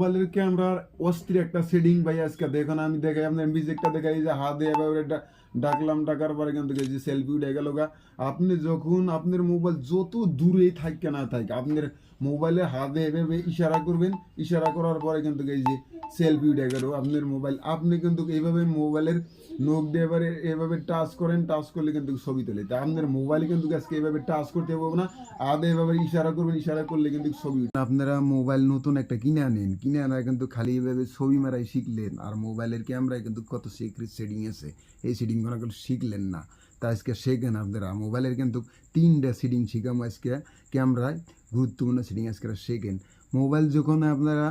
মোবাইলের ক্যামেরার অস্থির একটা সেটিং ভাই আজকে দেখুন, আমি দেখাই আপনার মিউজিকটা দেখাই যে হাত দিয়ে একটা ডাকলাম, ডাকার পরে কিন্তু যে সেলফি উঠে গেল গা। আপনি যখন আপনার মোবাইল যত দূরেই থাকে না থাকে আপনার মোবাইলে হাতে এভাবে ইশারা করবেন, ইশারা করার পরে কিন্তু এই যে সেলফি উঠে গেল আপনার মোবাইল। আপনি কিন্তু এইভাবে মোবাইলের নোক দিয়ে এবারে এভাবে টাচ করেন টাচ করলে কিন্তু ছবি তোলে। তা আপনার মোবাইলে কিন্তু আজকে এভাবে টাচ করতে পারব না, আদে এভাবে ইশারা করবেন, ইশারা করলে কিন্তু ছবি আপনারা মোবাইল নতুন একটা কিনে আনেন, কিনে আনা কিন্তু খালি এভাবে ছবি মারাই শিখলেন, আর মোবাইলের ক্যামেরায় কিন্তু কত সিক্রেট সেটিং আছে, এই সেটিংগুলো কিন্তু শিখলেন না। তা আজকে শেখেন আপনারা মোবাইলের কিন্তু তিনটা সেটিং শিখাম আজকে ক্যামেরায় গুরুত্বপূর্ণ সেটিং আজকে শেখেন। মোবাইল যখন আপনারা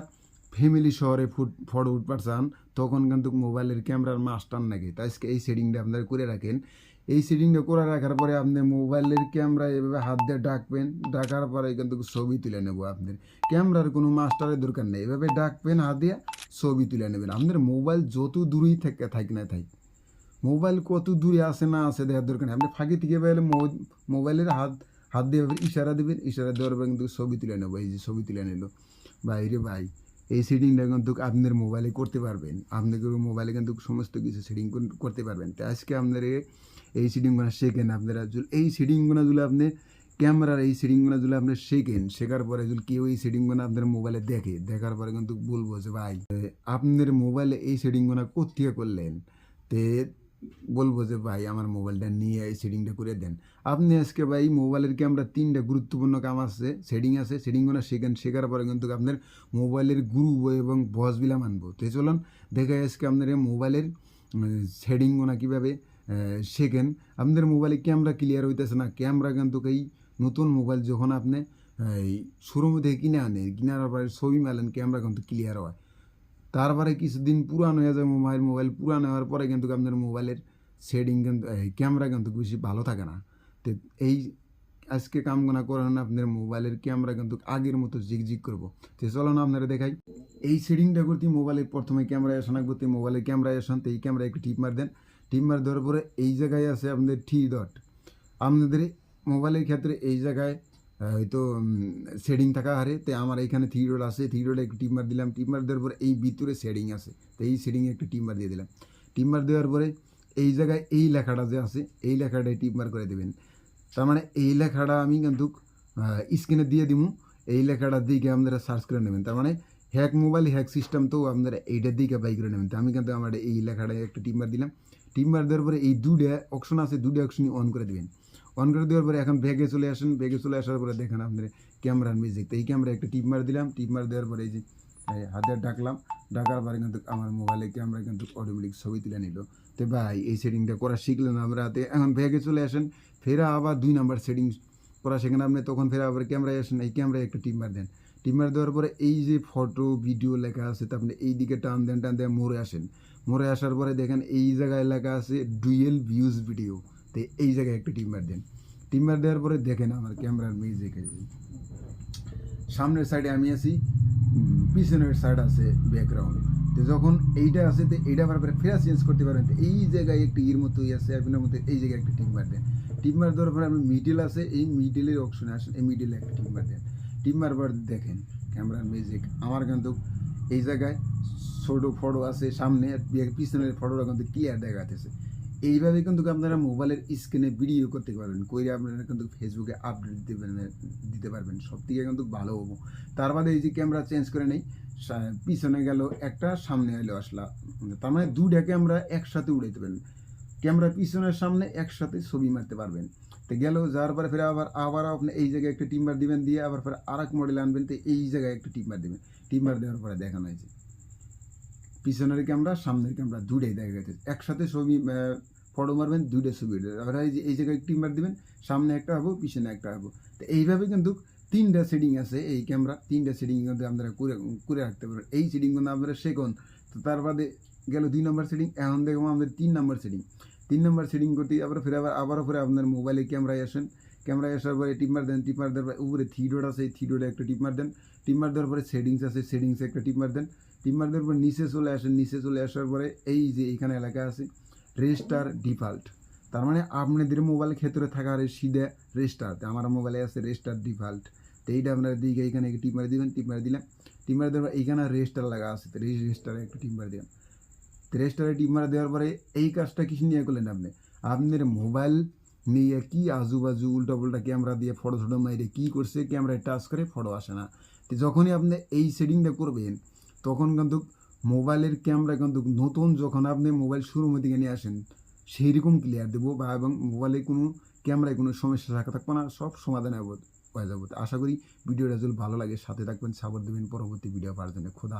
ফ্যামিলি শহরে ফুট ফটো উঠবার চান তখন কিন্তু মোবাইলের ক্যামেরার মাস্টার নাকি? তাই এই সেটিংটা আপনারা করে রাখেন। এই সেটিংটা করে রাখার পরে আপনি মোবাইলের ক্যামেরা এভাবে হাত দিয়ে ডাকবেন। ডাকার পরে কিন্তু ছবি তুলে নেব আপনার ক্যামেরার কোনো মাস্টারের দরকার নেই। এভাবে ডাকবেন, হাত দিয়ে ছবি তুলে নেবেন। আপনার মোবাইল যত দূরেই থাকে থাক না থাক, মোবাইল কত দূরে আছে না আছে দেখার দরকার নেই। আপনি ফাঁকি থেকে পেলে মোবাইলের হাত হাত দিয়ে ইশারা দেবেন। ইশারা দেওয়ার পরে কিন্তু ছবি তুলে নেব। এই যে ছবি তুলে নিল। ভাই রে ভাই এই সেটিংটা কিন্তু আপনার মোবাইলে করতে পারবেন। আপনাকে মোবাইলে কিন্তু সমস্ত কিছু সেটিং করতে পারবেন। তো আজকে আপনার এই সেটিংগুলো শেখেন আপনারা এই সেটিংগুলো যদি আপনি ক্যামেরার এই সেটিংগুলো যদি আপনি শেখেন, শেখার পরে যদি কেউ এই সেটিংগুলো আপনার মোবাইলে দেখে, দেখার পরে কিন্তু বলব যে, ভাই আপনার মোবাইলে এই সেটিংগুলো কোথেকে করলেন? তে বলব যে, ভাই, আমার মোবাইলটা নিয়ে এই সেটিংটা করে দেন। আপনি আজকে, ভাই, মোবাইলের ক্যামেরা তিনটা গুরুত্বপূর্ণ কাম আছে? সেটিং আছে সেটিংগুলো শেখেন, শেখার পরে কিন্তু আপনার মোবাইলের গুরু এবং বস বিলা মানবো। তো চলুন, দেখে আজকে আপনার মোবাইলের সেটিংগুলো কীভাবে শেখেন। আপনাদের মোবাইলে ক্যামেরা ক্লিয়ার হইতেছে না? ক্যামেরা কিন্তু এই নতুন মোবাইল যখন আপনি শোরুম থেকে কিনে আনেন, কিনার পরে ছবি মেলেন ক্যামেরা কিন্তু ক্লিয়ার হয়। তারপরে কিছুদিন পুরান হয়ে যায় মোবাইল মোবাইল পুরান হওয়ার পরে কিন্তু আপনার মোবাইলের সেটিং কিন্তু ক্যামেরা কিন্তু বেশি ভালো থাকে না। তো এই আজকে কামগুনা করেন আপনার মোবাইলের ক্যামেরা কিন্তু আগের মতো জিগজিগ করব। তো চলো না আপনারা দেখাই। এই সেটিংটা করতে মোবাইলের প্রথমে ক্যামেরা আসা না করতে মোবাইলের ক্যামেরা আসেন, তো এই ক্যামেরা একটু টিপ মার দেন। টিপ মার দেওয়ার পরে এই জায়গায় আছে আপনাদের থ্রি ডট আপনাদের মোবাইলের ক্ষেত্রে এই জায়গায় হয়তো শেডিং থাকা হারে তো আমার এখানে থ্রি ডট আছে থ্রি ডটে একটু টিপ মার দিলাম টিপ মার দেওয়ার পরে এই ভিতরে শেডিং আছে তো এই সেটিংয়ে একটু টিপ মার দিয়ে দিলাম। টিপ মার দেওয়ার পরে এই জায়গায় এই লেখাটা যে আছে এই লেখাটায় টিপ মার করে দেবেন। তার মানে এই লেখাটা আমি কিন্তু স্ক্রিনে দিয়ে দিব এই লেখাটার দিকে আপনারা সার্চ করে নেবেন। তার মানে হ্যাক মোবাইল হ্যাক সিস্টেম তো আপনারা এইটার দিকে বাই করে নেবেন। তো আমি কিন্তু আমার এই লেখাটায় একটা টিম মার দিলাম। টিম মার দেওয়ার পরে এই দুটা অপশন আছে দুটা অপশনই অন করে দেবেন। অন করে দেওয়ার পরে এখন ব্যাগে চলে আসেন, ব্যাগে চলে আসার পরে দেখেন আপনার ক্যামেরার মিউজিক তো এই ক্যামেরা একটা টিপ মার দিলাম, টিপ মার দেওয়ার পরে এই যে হাতে ডাকলাম, ডাকার পরে কিন্তু আমার মোবাইলে ক্যামেরা কিন্তু অটোমেটিক ছবি তুলে নিল। তো ভাই, এই সেটিংটা করা শিখলেন আমরা। এখন ব্যাগে চলে আসেন, ফেরা আবার দুই নাম্বার সেটিং করা সেখানে আপনি। তখন ফেরা আবার ক্যামেরায় আসেন, এই ক্যামেরায় একটা টিম মার দেন। টিম মার দেওয়ার পরে এই যে ফটো ভিডিও লেখা আছে, তা আপনি এই দিকে টান দেন টান দেন, মোড়ে আসেন। মোড়ে আসার পরে দেখেন এই জায়গায় লেখা আছে ডুয়েল ভিউজ ভিডিও তো এই জায়গায় একটা টিম মার দেন। টিম মার দেওয়ার পরে দেখেন আমার ক্যামেরার মিউজিক সামনের সাইডে আমি আছি পিছনের সাইড আছে ব্যাকগ্রাউন্ড তো যখন এইটা আছে, তো এইটা আবার ফেরা চেঞ্জ করতে পারবেন তো এই জায়গায় একটি ইর মতোই আছে, আপনার মধ্যে এই জায়গায় একটা টিম মার দেন। টিম মার দেওয়ার পরে আপনি মিডিল আছে, এই মিডিলের অপশনে আসেন, এই মিডিলে একটা টিম মার দেন। টিম মার পর দেখেন, ক্যামেরার মিউজিক আমার কিন্তু এই জায়গায় ছোটো ফটো আছে, সামনে পিছনের ফটোটা কিন্তু ক্লিয়ার দেখা যাচ্ছে এইভাবে কিন্তু আপনারা মোবাইলের স্ক্রিনে ভিডিও করতে পারবেন, কইরে আপনারা কিন্তু ফেসবুকে আপডেট দিতে দিতে পারবেন। সব থেকে কিন্তু ভালো হব। তার বাদে এই যে ক্যামেরা চেঞ্জ করে নেই পিছনে গেল একটা, সামনে এলো আসলা। তার মানে দুটা ক্যামেরা একসাথে উড়াইতে পারবেন। ক্যামেরা পিছনের সামনে একসাথে ছবি মারতে পারবেন। তো গেল, যাওয়ার পরে ফের আবার আবার আপনি এই জায়গায় একটা টিম্বার দিবেন, দিয়ে আবার ফের আর এক মডেল আনবেন, তো এই জায়গায় একটা টিম্বার দিবেন। টিম্বার দেওয়ার পরে দেখানো হয়েছে। পিছনের ক্যামেরা, সামনের ক্যামেরা দুটাই দেখা গেছে। একসাথে ছবি ফটো মারবেন, দুইটা ছবি। আবার এই যে, এই জায়গায় টিম্বার দিবেন, সামনে একটা হব, পিছনে একটা হব। তো এইভাবে কিন্তু তিনটা সেটিং আছে এই ক্যামেরা। তিনটা সেটিং কিন্তু আপনারা করে করে রাখতে পারবেন। এই সেটিং কিন্তু আপনারা শেখুন তো তার বাদে গেল দুই নম্বর সেটিং এখন দেখব আমাদের তিন নম্বর সেটিং তিন নম্বর সেটিং করতে আবার ফের আবার, আবারও ফের আপনার মোবাইলে ক্যামেরায় আসেন। ক্যামেরায় আসার পরে টিমার দেন টিমার দেওয়ার পরে উপরে থ্রি ডট আছে থ্রি একটা টিমার দেন। টিমার দেওয়ার পরে সেটিংস আছে সেটিংসে একটা টিমার দেন। টিমার দেওয়ার পর নিচে চলে আসেন, নিচে চলে আসার পরে এই যে এখানে এলাকা আছে রেজিস্টার ডিফল্ট তার মানে আপনাদের মোবাইল ক্ষেত্রে থাকা আর সিধে রেজিস্টার আমার মোবাইলে আছে রেজিস্টার ডিফল্ট তো এইটা আপনার দিকে এখানে টিপ মারি দিবেন টিপ মারি দিলাম। টিমার দেওয়ার এইখানে রেজিস্টার লাগা আছে রেজিস্টারে একটু টিম্বার দিলাম। রেজিস্টারে টিম্বার দেওয়ার পরে এই কাজটা কিছু নিয়ে করলেন আপনি? আপনার মোবাইল নিয়ে কি আজুবাজু বাজু উল্টা ক্যামেরা দিয়ে ফটো ফটো মাইরে কি করছে ক্যামেরায় টাচ করে ফটো আসে না। তো যখনই আপনি এই সেটিংটা করবেন, তখন কিন্তু মোবাইলের ক্যামেরা কিন্তু নতুন যখন আপনি মোবাইল শোরুম থেকে নিয়ে আসেন সেই রকম ক্লিয়ার দেবো বা এবং মোবাইলে কোনো ক্যামেরায় কোনো সমস্যা থাকা থাকবে না, সব সমাধান হয়ে যাব। আশা করি ভিডিওটা যদি ভালো লাগে, সাথে থাকবেন, সাপোর্ট দেবেন। পরবর্তী ভিডিও পাওয়ার জন্য খোদা।